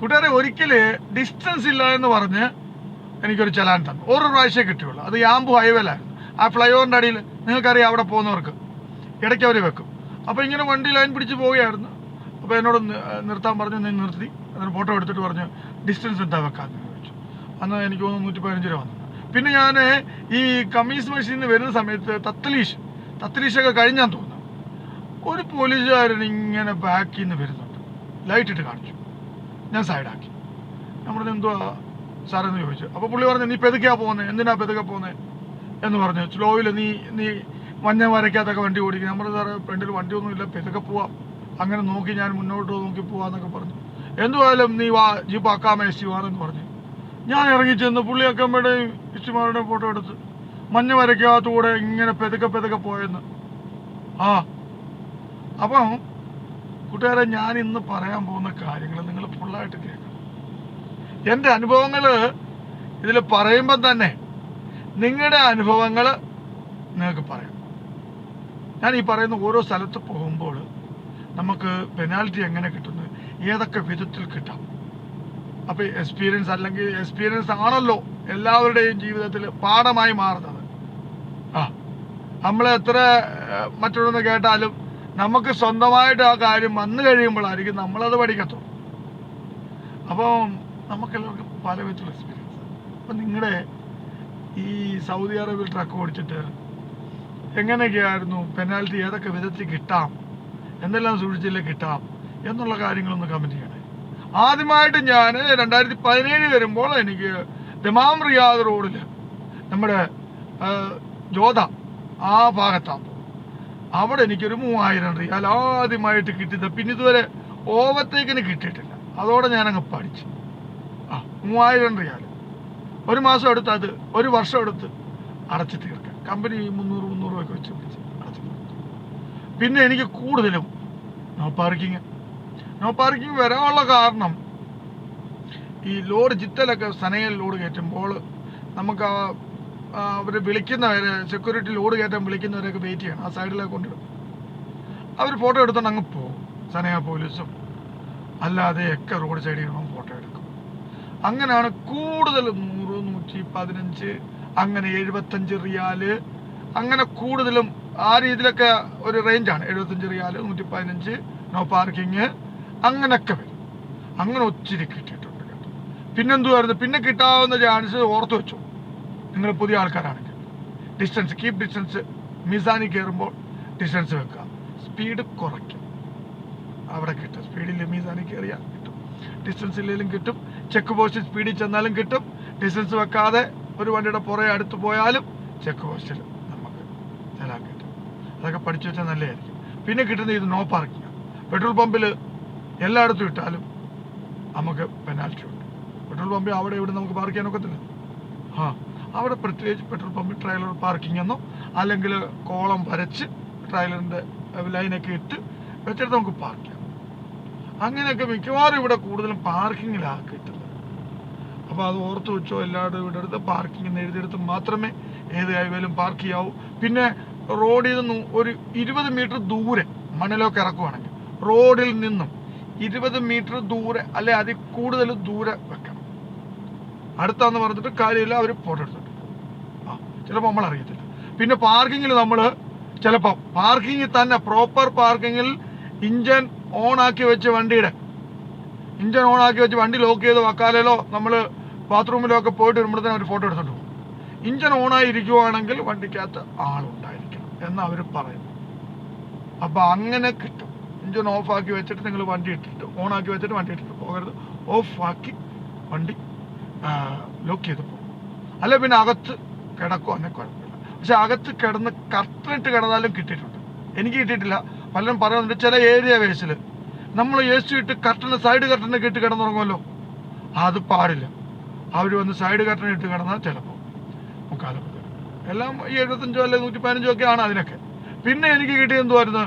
കൂട്ടുകാരെ ഒരിക്കൽ ഡിസ്റ്റൻസ് ഇല്ല എന്ന് പറഞ്ഞ് എനിക്കൊരു ചലാൻ തന്നു. ഒരു പ്രാവശ്യമേ കിട്ടിയുള്ളൂ. അത് യാമ്പു ഹൈവേലായിരുന്നു ആ ഫ്ലൈ ഓവറിന്റെ അടിയിൽ നിങ്ങൾക്കറിയാം അവിടെ പോകുന്നവർക്ക്. ഇടയ്ക്ക് അവർ വെക്കും. അപ്പോൾ ഇങ്ങനെ വണ്ടി ലൈൻ പിടിച്ച് പോവുകയായിരുന്നു. അപ്പോൾ എന്നോട് നിർത്താൻ പറഞ്ഞു നീ നിർത്തി. അതിന് ഫോട്ടോ എടുത്തിട്ട് പറഞ്ഞു ഡിസ്റ്റൻസ് എന്താ വെക്കാമെന്ന് ചോദിച്ചു. അന്ന് എനിക്ക് തോന്നുന്നു നൂറ്റി പതിനഞ്ച് രൂപ വന്നു. പിന്നെ ഞാൻ ഈ കമ്മീസ് മെഷീനിൽ നിന്ന് വരുന്ന സമയത്ത് തത്തലീഷ് തത്തലീഷൊക്കെ കഴിഞ്ഞാൽ തോന്നുന്നു. ഒരു പോലീസുകാരൻ ഇങ്ങനെ ബാക്കിൽ നിന്ന് വരുന്നുണ്ട്. ലൈറ്റ് ഇട്ട് കാണിച്ചു. ഞാൻ സൈഡാക്കി ഞാൻ പറഞ്ഞു എന്തുവാ? സാറെന്ന് ചോദിച്ചു. അപ്പോൾ പുള്ളി പറഞ്ഞു നീ പെതുക്കാ പോകുന്നത് എന്തിനാ പെതുക്കെ പോകുന്നത് എന്ന് പറഞ്ഞു സ്ലോയിൽ നീ നീ മഞ്ഞ വരയ്ക്കാത്തൊക്കെ വണ്ടി ഓടിക്കും. നമ്മുടെ സാറ് ഫ്രണ്ടിൽ വണ്ടിയൊന്നുമില്ല പെതുക്കെ പോവാം. അങ്ങനെ നോക്കി ഞാൻ മുന്നോട്ട് നോക്കി പോവാന്നൊക്കെ പറഞ്ഞു. എന്തുവായാലും നീ വാ ജീപ്പ് ആക്കാമേ വാണെന്ന് പറഞ്ഞു. ഞാൻ ഇറങ്ങി ചെന്ന് പുള്ളി അക്കമ്മയുടെയും ഇഷ്ടമാരുടെയും ഫോട്ടോ എടുത്ത് മഞ്ഞ വരയ്ക്കാത്തൂടെ ഇങ്ങനെ പെതുക്കെ പെതുക്കെ പോയെന്ന്. ആ. അപ്പം കൂട്ടുകാരെ ഞാൻ ഇന്ന് പറയാൻ പോകുന്ന കാര്യങ്ങൾ നിങ്ങൾ ഫുള്ളായിട്ട് കേൾക്കണം. എന്റെ അനുഭവങ്ങൾ ഇതിൽ പറയുമ്പോൾ തന്നെ നിങ്ങളുടെ അനുഭവങ്ങൾ നിങ്ങൾക്ക് പറയാം. ഞാൻ ഈ പറയുന്ന ഓരോ സ്ഥലത്ത് പോകുമ്പോൾ നമുക്ക് പെനാൽറ്റി എങ്ങനെ കിട്ടുന്നു ഏതൊക്കെ വിധത്തിൽ കിട്ടാം. അപ്പോൾ എക്സ്പീരിയൻസ് അല്ലെങ്കിൽ എക്സ്പീരിയൻസ് ആണല്ലോ എല്ലാവരുടെയും ജീവിതത്തിൽ പാഠമായി മാറുന്നത്. ആ നമ്മൾ എത്ര മറ്റുള്ളവർ കേട്ടാലും നമുക്ക് സ്വന്തമായിട്ട് ആ കാര്യം വന്നു കഴിയുമ്പോഴായിരിക്കും നമ്മളത് പഠിക്കത്തുള്ളൂ. അപ്പോൾ നമുക്കെല്ലാവർക്കും പല വിധത്തിലുള്ള എക്സ്പീരിയൻസ് അപ്പം നിങ്ങളുടെ ഈ സൗദി അറേബ്യയിൽ ട്രക്ക് ഓടിച്ചിട്ട് എങ്ങനെയൊക്കെയായിരുന്നു പെനാൽറ്റി ഏതൊക്കെ വിധത്തിൽ കിട്ടാം എന്തെല്ലാം സൂക്ഷിച്ചില്ലേ കിട്ടാം എന്നുള്ള കാര്യങ്ങളൊന്ന് കമന്റ് ചെയ്യണേ. ആദ്യമായിട്ട് ഞാൻ രണ്ടായിരത്തി പതിനേഴ് വരുമ്പോൾ എനിക്ക് ദമാം റിയാദ് റോഡിൽ നമ്മുടെ ജോധ ആ ഭാഗത്താണ് അവിടെ എനിക്കൊരു മൂവായിരം റിയാൽ ആദ്യമായിട്ട് കിട്ടിയത്. പിന്നെ ഇതുവരെ ഓവത്തേക്കിന് കിട്ടിയിട്ടില്ല. അതോടെ ഞാൻ ഞാനങ്ങ് പഠിച്ചു. ആ മൂവായിരം റിയാൽ. ഒരു മാസം എടുത്ത് അത് ഒരു വർഷം എടുത്ത് അടച്ചു തീർക്കാം കമ്പനി മുന്നൂറ് മുന്നൂറ് രൂപയൊക്കെ വെച്ച് പിടിച്ച് അടച്ചു പിന്നെ എനിക്ക് കൂടുതലും നോ പാർക്കിങ് നോ പാർക്കിങ് വരാനുള്ള കാരണം ഈ ലോഡ് ചിത്തലൊക്കെ സനയിൽ ലോഡ് കയറ്റുമ്പോൾ നമുക്ക് ആ അവർ വിളിക്കുന്നവരെ സെക്യൂരിറ്റി ലോഡ് കയറ്റാൻ വിളിക്കുന്നവരെയൊക്കെ വെയിറ്റ് ചെയ്യണം. ആ സൈഡിലേക്ക് കൊണ്ടിടും അവർ ഫോട്ടോ എടുത്തോണ്ട് അങ്ങ് പോകും സനേഹ പോലീസും അല്ലാതെ ഒക്കെ റോഡ് സൈഡിൽ ഇരുന്ന് ഫോട്ടോ എടുക്കും. അങ്ങനെയാണ് കൂടുതൽ നൂറ് നൂറ്റി പതിനഞ്ച് അങ്ങനെ എഴുപത്തഞ്ച് റിയാൽ. അങ്ങനെ കൂടുതലും ആ രീതിയിലൊക്കെ ഒരു റേഞ്ചാണ് എഴുപത്തഞ്ച് റിയാൽ നൂറ്റി പതിനഞ്ച് നോ പാർക്കിങ് അങ്ങനെയൊക്കെ വരും. അങ്ങനെ ഒത്തിരി കിട്ടിയിട്ടുണ്ട് കേട്ടോ. പിന്നെ കിട്ടാവുന്ന ചാൻസ് ഓർത്ത് വെച്ചു. നിങ്ങൾ പുതിയ ആൾക്കാരാണെങ്കിൽ. ഡിസ്റ്റൻസ് കീപ് ഡിസ്റ്റൻസ് മിസാനി കയറുമ്പോൾ ഡിസ്റ്റൻസ് വെക്കുക. സ്പീഡ് കുറയ്ക്കും. അവിടെ കിട്ടും. സ്പീഡിൽ മിസാനി കയറിയാൽ കിട്ടും. ഡിസ്റ്റൻസ് ഇല്ലെങ്കിലും കിട്ടും. ചെക്ക് പോസ്റ്റിൽ സ്പീഡിൽ ചെന്നാലും കിട്ടും. ഡിസ്റ്റൻസ് വെക്കാതെ ഒരു വണ്ടിയുടെ പുറകെ അടുത്ത് പോയാലും ചെക്ക് പോസ്റ്റിൽ നമുക്ക് ചെല്ലാൻ കിട്ടും. അതൊക്കെ പഠിച്ചു വെച്ചാൽ നല്ലതായിരിക്കും. പിന്നെ കിട്ടുന്ന ഇത് നോ പാർക്കിംഗ് പെട്രോൾ പമ്പിൽ എല്ലായിടത്തും ഇട്ടാലും നമുക്ക് പെനാൽറ്റി ഉണ്ട്. പെട്രോൾ പമ്പിൽ അവിടെ ഇവിടെ നമുക്ക് പാർക്ക് ചെയ്യാൻ ഒക്കത്തില്ല. ആ. അവിടെ പ്രത്യേകിച്ച് പെട്രോൾ പമ്പിൽ ട്രെയിലർ പാർക്കിംഗ് എന്നോ അല്ലെങ്കിൽ കോളം വരച്ച് ട്രെയിലറിന്റെ ലൈനൊക്കെ ഇട്ട് വെച്ചിട്ട് നമുക്ക് പാർക്ക് ചെയ്യാം. അങ്ങനെയൊക്കെ മിക്കവാറും ഇവിടെ കൂടുതലും പാർക്കിങ്ങിലാണ് അപ്പോൾ അത് ഓർത്ത് വെച്ചോ എല്ലാവരും ഇവിടെ അടുത്ത് പാർക്കിംഗ് എഴുതിയെടുത്ത് മാത്രമേ ഏത് ഹൈവേയിലും പാർക്ക് ചെയ്യാവൂ. പിന്നെ റോഡിൽ നിന്നും ഒരു ഇരുപത് മീറ്റർ ദൂരെ മണലൊക്കെ ഇറക്കുവാണെങ്കിൽ റോഡിൽ നിന്നും ഇരുപത് മീറ്റർ ദൂരെ അല്ലെ അതിൽ കൂടുതൽ ദൂരെ വെക്കണം. അടുത്താന്ന് പറഞ്ഞിട്ട് കാര്യമില്ല അവർ ഫോട്ടോ എടുത്തിട്ട് ആ ചിലപ്പോൾ നമ്മൾ അറിയത്തില്ല. പിന്നെ പാർക്കിങ്ങിൽ നമ്മൾ ചിലപ്പോൾ പാർക്കിങ്ങിൽ തന്നെ പ്രോപ്പർ പാർക്കിങ്ങിൽ ഇഞ്ചൻ ഓൺ ആക്കി വെച്ച് വണ്ടിയുടെ ഇഞ്ചൻ ഓൺ ആക്കി വെച്ച് വണ്ടി ലോക്ക് ചെയ്ത് വക്കാലേലോ നമ്മൾ ബാത്റൂമിലോ ഒക്കെ പോയിട്ട് വരുമ്പോഴത്തേനും അവർ ഫോട്ടോ എടുത്തിട്ട് പോകും. ഇഞ്ചൻ ഓണായി ഇരിക്കുവാണെങ്കിൽ വണ്ടിക്കകത്ത് ആളുണ്ടായിരിക്കണം എന്ന് അവർ പറയുന്നു അപ്പോൾ അങ്ങനെ കിട്ടും. ഇഞ്ചൻ ഓഫ് ആക്കി വെച്ചിട്ട് നിങ്ങൾ വണ്ടി ഇട്ടിട്ട് ഓൺ ആക്കി വെച്ചിട്ട് വണ്ടി ഇട്ടിട്ട് പോകരുത്. ഓഫ് ആക്കി വണ്ടി ലോക്ക് ചെയ്ത് പോകും അല്ല പിന്നെ അകത്ത് കിടക്കുവാണെങ്കിൽ കുഴപ്പമില്ല. പക്ഷെ അകത്ത് കിടന്ന് കർട്ടനിട്ട് കിടന്നാലും കിട്ടിയിട്ടുണ്ട്. എനിക്ക് കിട്ടിയിട്ടില്ല. പലരും പറയുന്നുണ്ട് ചില ഏരിയ വേസിൽ നമ്മൾ എ സി ഇട്ട് കർട്ടന് സൈഡ് കർട്ടനൊക്കെ ഇട്ട് കിടന്നുറങ്ങുമല്ലോ അത് പാടില്ല. അവർ വന്ന് സൈഡ് കർട്ടൻ ഇട്ട് കിടന്നാൽ ചിലപ്പോൾ എല്ലാം ഈ എഴുപത്തഞ്ചോ അല്ലെങ്കിൽ നൂറ്റി പതിനഞ്ചോ ഒക്കെ ആണ് അതിനൊക്കെ. പിന്നെ എനിക്ക് കിട്ടിയത് എന്തുവായിരുന്നു?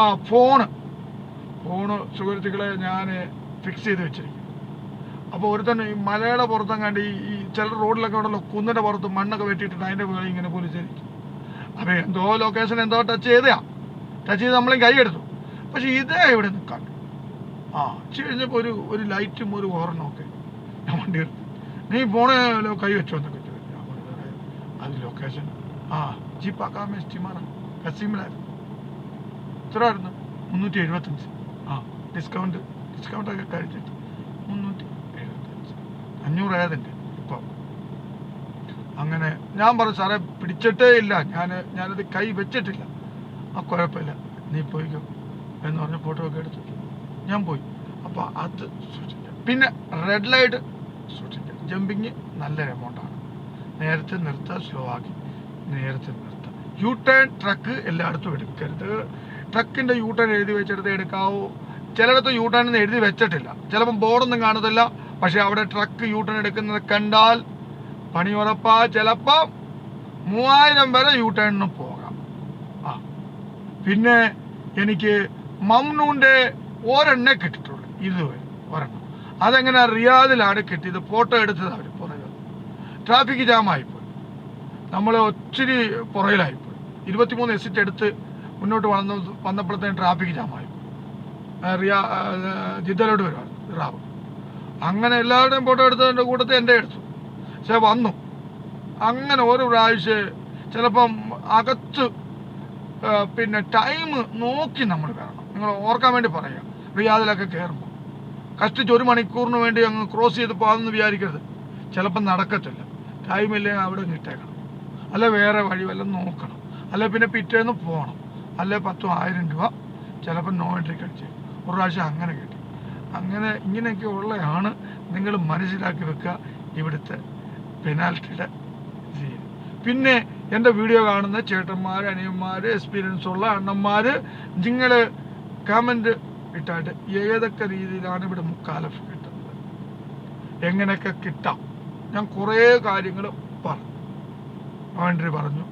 ആ ഫോണ്. ഫോണ് സുഹൃത്തുക്കളെ ഞാൻ ഫിക്സ് ചെയ്ത് വെച്ചിരിക്കും അപ്പോൾ ഒരുത്തൻ ഈ മലയുടെ പുറത്തെങ്ങാണ്ട് ഈ ഈ ചില റോഡിലൊക്കെ ഉണ്ടല്ലോ കുന്നിന്റെ പുറത്ത് മണ്ണൊക്കെ വെട്ടിയിട്ടിട്ട് അതിന്റെ മുകളിൽ ഇങ്ങനെ പോലീസായിരിക്കും. അപ്പോൾ എന്തോ ലൊക്കേഷൻ എന്തോ ടച്ച് ചെയ്തയാ. ടച്ച് ചെയ്ത് നമ്മളെയും കൈ എടുത്തു. പക്ഷെ ഇതേ ഇവിടെ നിൽക്കാൻ. ആ ഉച്ച കഴിഞ്ഞപ്പോൾ ഒരു ഒരു ലൈറ്റും ഒരു ഒക്കെ ഞാൻ വണ്ടി എടുത്തു. നീ പോണേലോ കൈ വെച്ചോ എന്നൊക്കെ ചോദിച്ചു. ഞാൻ പറഞ്ഞു, "സാറേ, അത് ലൊക്കേഷൻ ആ. ജീപ്പാക്കാമേ എസ്റ്റിമാറാണ് കസീമിലായിരുന്നു എത്രയായിരുന്നു മുന്നൂറ്റി എഴുപത്തഞ്ച്. ആ ഡിസ്കൗണ്ട് ഡിസ്കൗണ്ട് ഒക്കെ കഴിച്ചിട്ട് മുന്നൂറ്റി എഴുപത്തഞ്ച് അഞ്ഞൂറായതിന്റെ ഇപ്പം. അങ്ങനെ ഞാൻ പറഞ്ഞു സാറേ പിടിച്ചിട്ടേ ഇല്ല. ഞാൻ ഞാനത് കൈ വെച്ചിട്ടില്ല. ആ കുഴപ്പമില്ല. നീ പോയിക്കോ. എന്ന് പറഞ്ഞ് ഫോട്ടോ ഒക്കെ എടുത്തു. ഞാൻ പോയി. അപ്പോൾ അത് സൂക്ഷിക്കുക പിന്നെ റെഡ് ലൈറ്റ് സൂക്ഷിക്കുക ജമ്പിങ് നല്ല എമൗണ്ടാണ് നേരത്തെ നിർത്തുക സ്ലോ ആക്കി. നേരത്തെ നിർത്തുക യു ടേൺ ട്രക്ക് എല്ലായിടത്തും എടുക്കരുത്. ട്രക്കിന്റെ യു ടേൺ എഴുതി വെച്ചെടുത്ത് എടുക്കാവൂ. ചിലയിടത്ത് യു ടേൺ എന്ന് എഴുതി വെച്ചിട്ടില്ല. ചിലപ്പം ബോർഡൊന്നും കാണത്തില്ല. പക്ഷേ അവിടെ ട്രക്ക് യൂട്ടൺ എടുക്കുന്നത് കണ്ടാൽ പണി ഉറപ്പാ ചിലപ്പോ മൂവായിരം വരെ യൂട്ടേണിന് ടേണിന് പോകാം. ആ പിന്നെ എനിക്ക് മംനൂന്റെ ഒരെണ്ണേ കിട്ടിയിട്ടുള്ളൂ ഇതുവരെ ഒരെണ്ണം. അതെങ്ങനെ റിയാദിലാണ് കിട്ടിയത് ഫോട്ടോ എടുത്തത് അവർ പുറകിൽ ട്രാഫിക് ജാമായിപ്പോയി നമ്മൾ ഒത്തിരി പുറകിലായിപ്പോയി. ഇരുപത്തിമൂന്ന് എസിറ്റ് എടുത്ത് മുന്നോട്ട് വന്ന വന്നപ്പോഴത്തേന് ട്രാഫിക് ജാമായി റിയാ ജിദ്ദലോട് വരുവാണ് റാബ് അങ്ങനെ എല്ലാവരുടെയും ഫോട്ടോ എടുത്തതിന്റെ കൂട്ടത്തിൽ എന്റെ എടുത്തു. പക്ഷെ വന്നു. അങ്ങനെ ഒരു പ്രാവശ്യം ചിലപ്പം അകത്ത് പിന്നെ ടൈം നോക്കി നമ്മൾ കയറണം. നിങ്ങൾ ഓർക്കാൻ വേണ്ടി പറയാം. റിയാദിലൊക്കെ കയറുമ്പോൾ. കഷ്ടിച്ച് ഒരു മണിക്കൂറിന് വേണ്ടി അങ്ങ് ക്രോസ് ചെയ്ത് പോകാമെന്ന് വിചാരിക്കരുത്. ചിലപ്പം നടക്കത്തില്ല. ടൈമില്ലേ അവിടെ നിട്ടേക്കണം അല്ല വേറെ വഴി വല്ല നോക്കണം. അല്ല പിന്നെ പിറ്റേന്ന് പോകണം. അല്ലെ പത്തും ആയിരം രൂപ ചിലപ്പോൾ നോ എൻട്രി കഴിച്ച് ഒരു പ്രാവശ്യം അങ്ങനെ കിട്ടി. അങ്ങനെ ഇങ്ങനെയൊക്കെ ഉള്ളതാണ് നിങ്ങൾ മനസ്സിലാക്കി വെക്കുക ഇവിടുത്തെ പെനാൽറ്റിയുടെ രീതി പിന്നെ എന്റെ വീഡിയോ കാണുന്ന ചേട്ടന്മാർ അനിയന്മാർ എക്സ്പീരിയൻസ് ഉള്ള അണ്ണന്മാർ നിങ്ങൾ കമന്റ് ഇട്ടായിട്ട് ഏതൊക്കെ രീതിയിലാണ് ഇവിടെ മുക്കാലഫ് കിട്ടുന്നത്? എങ്ങനെയൊക്കെ കിട്ടാം? ഞാൻ കുറേ കാര്യങ്ങൾ പറഞ്ഞു. ബൗണ്ടറി പറഞ്ഞു.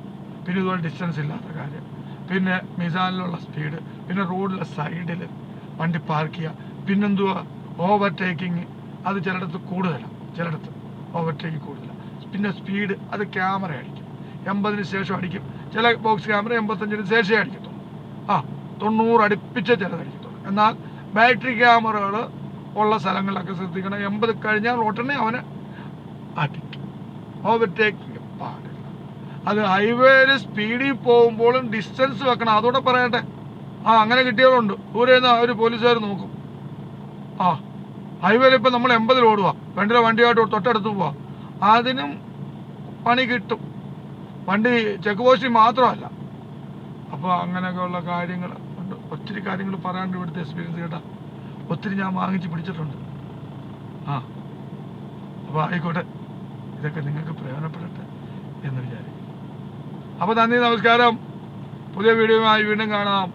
പിന്നെ ഇതുപോലെ ഡിസ്റ്റൻസ് ഇല്ലാത്ത കാര്യം. പിന്നെ മിസാനിലുള്ള സ്പീഡ് പിന്നെ റോഡിലെ സൈഡിൽ വണ്ടി പാർക്ക് ചെയ്യുക പിന്നെന്തുവാ? ഓവർടേക്കിങ് അത് ചിലയിടത്ത് കൂടുതലാണ് ചിലയിടത്ത് ഓവർടേക്കിംഗ് കൂടുതലാണ് പിന്നെ സ്പീഡ് അത് ക്യാമറ അടിക്കും. എൺപതിന് ശേഷം അടിക്കും. ചില ബോക്സ് ക്യാമറ എൺപത്തഞ്ചിന് ശേഷമേ അടിക്കത്തുള്ളൂ. ആ തൊണ്ണൂറ് അടുപ്പിച്ച ചിലത് അടിക്കത്തുള്ളൂ. എന്നാൽ ബാറ്ററി ക്യാമറകൾ ഉള്ള സ്ഥലങ്ങളിലൊക്കെ ശ്രദ്ധിക്കണം. എൺപത് കഴിഞ്ഞാൽ ഉടനെ അവന് അടിക്കും. ഓവർടേക്കിങ് പാടില്ല അത് ഹൈവേയിൽ സ്പീഡിൽ പോകുമ്പോഴും ഡിസ്റ്റൻസ് വെക്കണം. അതോടെ പറയട്ടെ. ആ അങ്ങനെ കിട്ടിയവരുണ്ട്. ദൂരെ നിന്ന് ഒരു പോലീസുകാർ നോക്കും. ആ ഹൈവേയിൽ ഇപ്പം നമ്മൾ എൺപതിൽ ഓടുക വണ്ടിയുടെ വണ്ടിയായിട്ട് തൊട്ടടുത്ത് പോവാ. അതിനും പണി കിട്ടും. വണ്ടി ചെക്ക് പോസ്റ്റിൽ മാത്രമല്ല. അപ്പോൾ അങ്ങനെയൊക്കെയുള്ള കാര്യങ്ങൾ ഉണ്ട്. ഒത്തിരി കാര്യങ്ങൾ പറയാണ്ട് ഇവിടുത്തെ എക്സ്പീരിയൻസ് കേട്ടാ. ഒത്തിരി ഞാൻ വാങ്ങിച്ച് പിടിച്ചിട്ടുണ്ട്. ആ അപ്പോൾ ആയിക്കോട്ടെ. ഇതൊക്കെ നിങ്ങൾക്ക് പ്രയോജനപ്പെടട്ടെ എന്ന് വിചാരിക്കും അപ്പോൾ നന്ദി നമസ്കാരം. പുതിയ വീഡിയോയുമായി വീണ്ടും കാണാം.